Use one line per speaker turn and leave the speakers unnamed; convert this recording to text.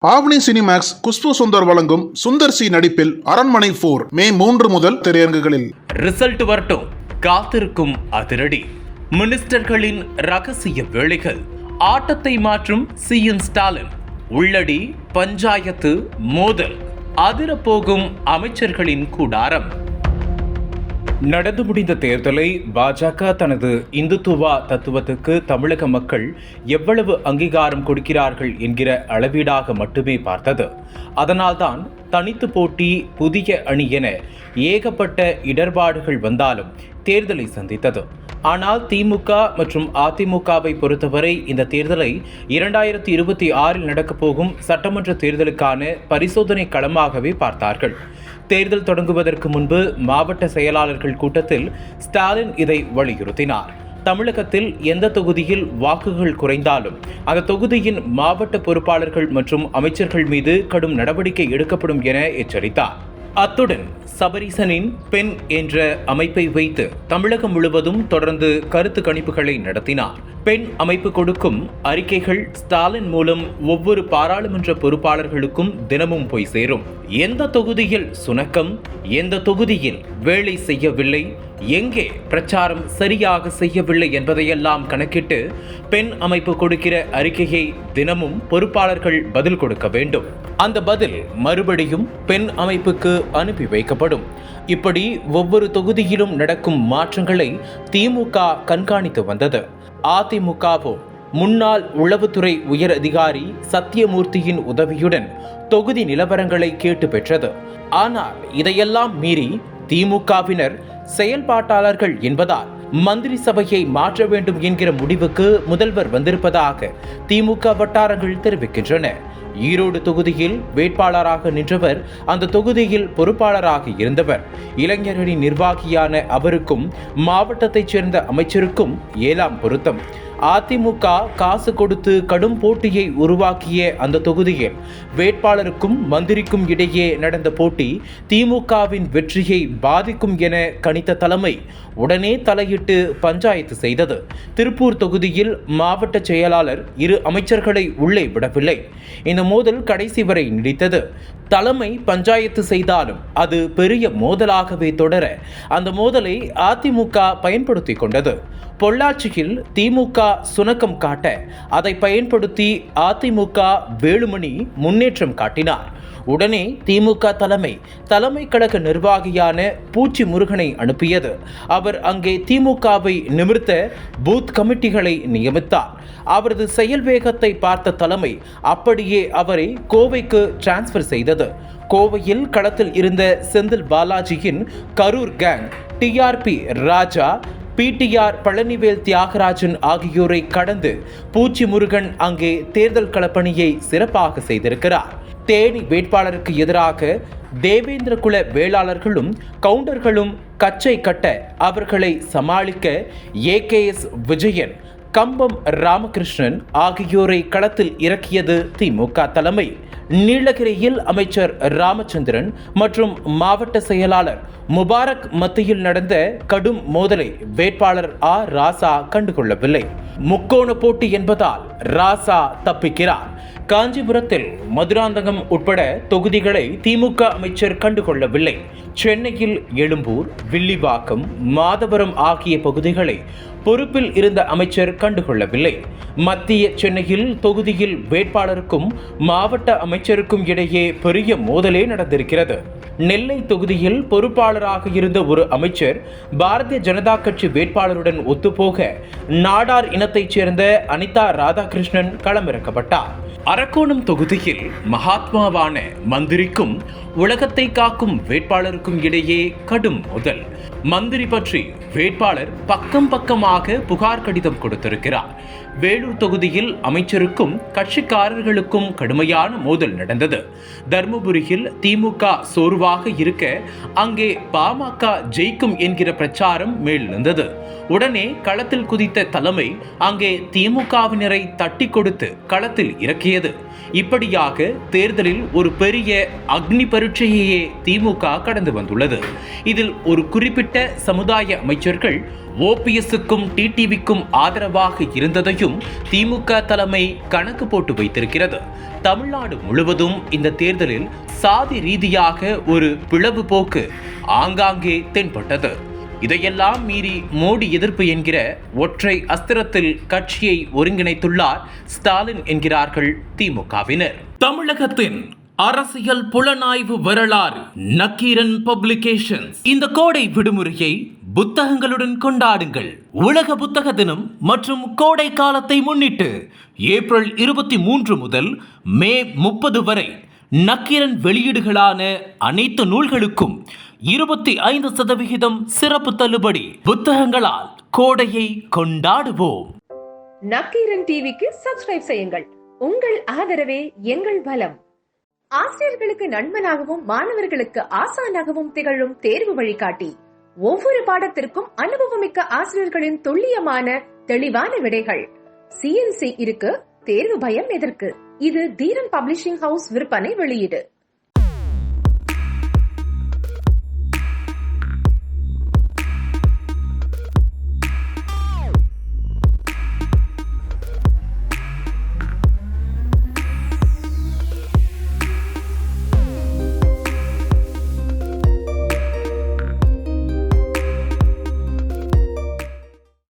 ஆவணி Cinemax Khushbu Sundar வழங்கும் Sundar C நடிப்பில் அரண்மனை போர் மே மூன்று முதல் திரையரங்குகளில்.
ரிசல்ட் வரட்டும். காத்திருக்கும் அதிரடி. மினிஸ்டர்களின் ரகசிய வேலைகள். ஆட்டத்தை மாற்றும் சி என் ஸ்டாலின் உள்ளடி பஞ்சாயத்து மோதல். அதிரப்போகும் அமைச்சர்களின் கூடாரம். நடந்து முடிந்த தேர்தலை பாஜக தனது இந்துத்துவா தத்துவத்துக்கு தமிழக மக்கள் எவ்வளவு அங்கீகாரம் கொடுக்கிறார்கள் என்கிற அளவீடாக மட்டுமே பார்த்தது. அதனால்தான் தனித்து போட்டி புதிய அணி என ஏகப்பட்ட இடர்பாடுகள் வந்தாலும் தேர்தலை சந்தித்தது. ஆனால் திமுக மற்றும் அதிமுகவை பொறுத்தவரை இந்த தேர்தலை இரண்டாயிரத்தி இருபத்தி ஆறில் நடக்கப்போகும் சட்டமன்ற தேர்தலுக்கான பரிசோதனை களமாகவே பார்த்தார்கள். தேர்தல் தொடங்குவதற்கு முன்பு மாவட்ட செயலாளர்கள் கூட்டத்தில் ஸ்டாலின் இதை வலியுறுத்தினார். தமிழகத்தில் எந்த தொகுதியில் வாக்குகள் குறைந்தாலும் அந்த தொகுதியின் மாவட்ட பொறுப்பாளர்கள் மற்றும் அமைச்சர்கள் மீது கடும் நடவடிக்கை எடுக்கப்படும் என எச்சரித்தார். அத்துடன் சபரிசனின் பெண் என்ற அமைப்பை வைத்து தமிழகம் முழுவதும் தொடர்ந்து கருத்து கணிப்புகளை நடத்தினார். பெண் அமைப்பு கொடுக்கும் அறிக்கைகள் ஸ்டாலின் மூலம் ஒவ்வொரு பாராளுமன்ற பொறுப்பாளர்களுக்கும் தினமும் போய் சேரும். எந்த தொகுதியில் சுணக்கம் எந்த தொகுதியில் வேலை செய்யவில்லை எங்கே பிரச்சாரம் சரியாக செய்யவில்லை என்பதையெல்லாம் கணக்கிட்டு பெண் அமைப்பு கொடுக்கிற அறிக்கையை தினமும் பொறுப்பாளர்கள் பதில் கொடுக்க வேண்டும். அந்த பதில் மறுபடியும் பெண் அமைப்புக்கு அனுப்பி வைக்கப்படும். இப்படி ஒவ்வொரு தொகுதியிலும் நடக்கும் மாற்றங்களை திமுக கண்காணித்து வந்தது. அதிமுகவோ முன்னாள் உளவுத்துறை உயர் அதிகாரி சத்தியமூர்த்தியின் உதவியுடன் தொகுதி நிலவரங்களை கேட்டு பெற்றது. ஆனால் இதையெல்லாம் மீறி திமுகவினர் செயல்பாட்டாளர்கள் என்பதால் மந்திரி சபையை மாற்ற வேண்டும் என்கிற முடிவுக்கு முதல்வர் வந்திருப்பதாக திமுக வட்டாரங்கள் தெரிவிக்கின்றன. ஈரோடு தொகுதியில் வேட்பாளராக நின்றவர் அந்த தொகுதியில் பொறுப்பாளராக இருந்தவர். இளைஞர்களின் நிர்வாகியான அவருக்கும் மாவட்டத்தைச் சேர்ந்த அமைச்சருக்கும் ஏழாம் பொருத்தம். அதிமுக காசு கொடுத்து கடும் போட்டியை உருவாக்கிய அந்த தொகுதியில் வேட்பாளருக்கும் மந்திரிக்கும் இடையே நடந்த போட்டி திமுகவின் வெற்றியை பாதிக்கும் என கணித்த தலைமை உடனே தலையிட்டு பஞ்சாயத்து செய்தது. திருப்பூர் தொகுதியில் மாவட்ட செயலாளர் இரு அமைச்சர்களை உள்ளே விடவில்லை. இந்த மோதல் கடைசி வரை நீடித்தது. தலைமை பஞ்சாயத்து செய்தாலும் அது பெரிய மோதலாகவே தொடர அந்த மோதலை அதிமுக பயன்படுத்தி கொண்டது. பொள்ளாச்சியில் திமுக சுணக்கம் காட்ட அதை பயன்படுத்தி அதிமுக வேலுமணி முன்னேற்றம் காட்டினார். உடனே திமுக தலைமை தலைமை கழக நிர்வாகியான பூச்சி முருகனை அனுப்பியது. அவர் அங்கே திமுகவை நிமிர்த்த பூத் கமிட்டிகளை நியமித்தார். அவரது செயல் வேகத்தை பார்த்த தலைமை அப்படியே அவரை கோவைக்கு டிரான்ஸ்ஃபர் செய்தது. கோவையில் களத்தில் இருந்த செந்தில் பாலாஜியின் Karur gang TRB Raja PTR Palanivel Thiagarajan ஆகியோரை கடந்து பூச்சி முருகன் அங்கே தேர்தல் களப்பணியை சிறப்பாக செய்திருக்கிறார். தேனி வேட்பாளருக்கு எதிராக தேவேந்திர குல வேளாளர்களும் கவுண்டர்களும் கச்சை கட்ட அவர்களை சமாளிக்க ஏகேஎஸ் விஜயன் கம்பம் ராமகிருஷ்ணன் ஆகியோரை களத்தில் இறக்கியது திமுக தலைமை. நீலகிரியில் அமைச்சர் ராமச்சந்திரன் மற்றும் மாவட்ட செயலாளர் முபாரக் மத்தியில் நடந்த கடும் மோதலை வேட்பாளர் ஆ. ராசா கண்டுகொள்ளவில்லை. முக்கோண போட்டி என்பதால் ராசா தப்பிக்கிறார். காஞ்சிபுரத்தில் மதுராந்தகம் உட்பட தொகுதிகளை திமுக அமைச்சர் கண்டுகொள்ளவில்லை. சென்னையில் எழும்பூர் வில்லிவாக்கம் மாதவரம் ஆகிய பகுதிகளை பொறுப்பில் இருந்த அமைச்சர் கண்டுகொள்ளவில்லை. மத்திய சென்னையில் தொகுதியில் வேட்பாளருக்கும் மாவட்ட அமைச்சருக்கும் இடையே பெரிய மோதலே நடந்திருக்கிறது. நெல்லை தொகுதியில் பொறுப்பாளராக இருந்த ஒரு அமைச்சர் பாரதிய ஜனதா கட்சி வேட்பாளருடன் ஒத்துப்போக நாடார் இனத்தைச் சேர்ந்த அனிதா ராதாகிருஷ்ணன் களமிறக்கப்பட்டார். அரக்கோணம் தொகுதியில் மகாத்மாவான மந்திரிக்கும் உலகத்தை காக்கும் வேட்பாளருக்கும் இடையே கடும் முதல். மந்திரி பற்றி வேட்பாளர் பக்கம் பக்கமாக புகார் கடிதம் கொடுத்திருக்கிறார். வேலூர் தொகுதியில் அமைச்சருக்கும் கட்சிக்காரர்களுக்கும் கடுமையான மோதல் நடந்தது. தருமபுரியில் திமுக சோர்வா சோர்வாக இருக்க அங்கே பாமக ஜெயிக்கும் என்கிற பிரச்சாரம் மேலெழுந்தது உடனே களத்தில் குதித்த தலைமை அங்கே திமுகவினரை தட்டி கொடுத்து களத்தில் இறக்கியது. இப்படியாக தேர்தலில் ஒரு பெரிய அக்னி பரீட்சையையே திமுக கடந்து வந்துள்ளது. இதில் ஒரு குறிப்பிட்ட சமுதாய அமைச்சர்கள் ஓபிஎஸ்க்கும் டிடிவிக்கும் ஆதரவாக இருந்ததையும் திமுக தலைமை கணக்கு போட்டு வைத்திருக்கிறது. தமிழ்நாடு முழுவதும் இந்த தேர்தலில் சாதி ரீதியாக ஒரு பிளவு போக்கு ஆங்காங்கே தென்பட்டது. இதையெல்லாம் மீறி மோடி எதிர்ப்பு என்கிற ஒற்றை அஸ்திரத்தில் கட்சியை ஒருங்கிணைத்துள்ளார் ஸ்டாலின் என்கிறார்கள் திமுகவினர். தமிழகத்தின் அரசியல் புலனாய்வு வரலாறு நக்கீரன் பப்ளிகேஷன்ஸ். இந்த கோடை விடுமுறையை புத்தகங்களுடன் கொண்டாடுங்கள். உலக புத்தக தினம் மற்றும் கோடை காலத்தை முன்னிட்டு ஏப்ரல் இருபத்தி மூன்று முதல் மே முப்பது வரை நக்கீரன் வெளியீடுகளான அனைத்து நூல்களுக்கும் இருபத்தி ஐந்து சதவிகிதம் சிறப்பு தள்ளுபடி புத்தகங்களால் கோடையை கொண்டாடுவோம்.
நக்கீரன் டிவிக்கு சப்ஸ்கிரைப் செய்யுங்கள். உங்கள் ஆதரவே எங்கள் பலம். ஆசிரியர்களுக்கு நண்பனாகவும் மாணவர்களுக்கு ஆசானாகவும் திகழும் தேர்வு வழிகாட்டி. ஒவ்வொரு பாடத்திற்கும் அனுபவமிக்க ஆசிரியர்களின் துல்லியமான தெளிவான விடைகள். சிஎன்சி இருக்கு தேர்வு பயம் எதற்கு? இது தீரன் பப்ளிஷிங் ஹவுஸ் விற்பனை வெளியீடு.